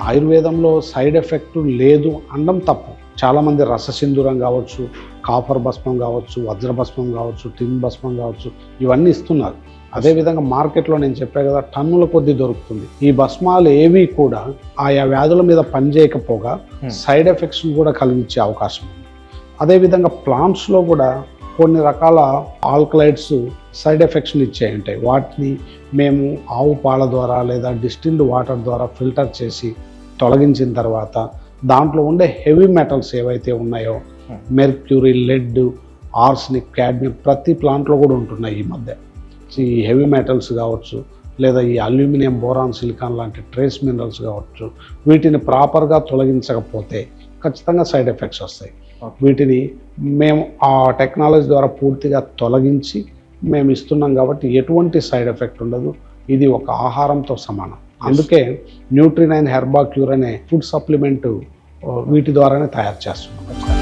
ఆయుర్వేదంలో side effect లేదు అనడం తప్పు. చాలామంది రససింధూరం కావచ్చు కాపర్ భస్మం కావచ్చు వజ్ర భస్మం కావచ్చు టిన్ భస్మం కావచ్చు ఇవన్నీ ఇస్తున్నారు. అదేవిధంగా మార్కెట్లో నేను చెప్పా కదా టన్నుల కొద్దీ దొరుకుతుంది. ఈ భస్మాలు ఏవి కూడా ఆయా వ్యాధుల మీద పనిచేయకపోగా. సైడ్ ఎఫెక్ట్స్ కూడా కలిగించే అవకాశం ఉంది. అదేవిధంగా ప్లాంట్స్లో కూడా కొన్ని రకాల ఆల్కలైడ్స్ సైడ్ ఎఫెక్ట్స్ని ఇచ్చే ఉంటాయి వాటిని మేము ఆవు పాల ద్వారా లేదా డిస్టిల్డ్ వాటర్ ద్వారా ఫిల్టర్ చేసి తొలగించిన తర్వాత దాంట్లో ఉండే హెవీ మెటల్స్ ఏవైతే ఉన్నాయో మెర్క్యూరీ లెడ్ ఆర్స్నిక్ క్యాడ్మియం ప్రతి ప్లాంట్లో కూడా ఉంటున్నాయి ఈ మధ్య. ఈ హెవీ మెటల్స్ కావచ్చు లేదా ఈ అల్యూమినియం బోరాన్ సిలికాన్ లాంటి ట్రేస్ మినరల్స్ కావచ్చు వీటిని ప్రాపర్గా తొలగించకపోతే ఖచ్చితంగా సైడ్ ఎఫెక్ట్స్ వస్తాయి. వీటిని మేము ఆ టెక్నాలజీ ద్వారా పూర్తిగా తొలగించి మేము ఇస్తున్నాం కాబట్టి ఎటువంటి సైడ్ ఎఫెక్ట్ ఉండదు. ఇది ఒక ఆహారంతో సమానం. అందుకే న్యూట్రినైన్ హెర్బా క్యూర్ అనే ఫుడ్ సప్లిమెంట్ వీటి ద్వారానే తయారు చేస్తున్నాం.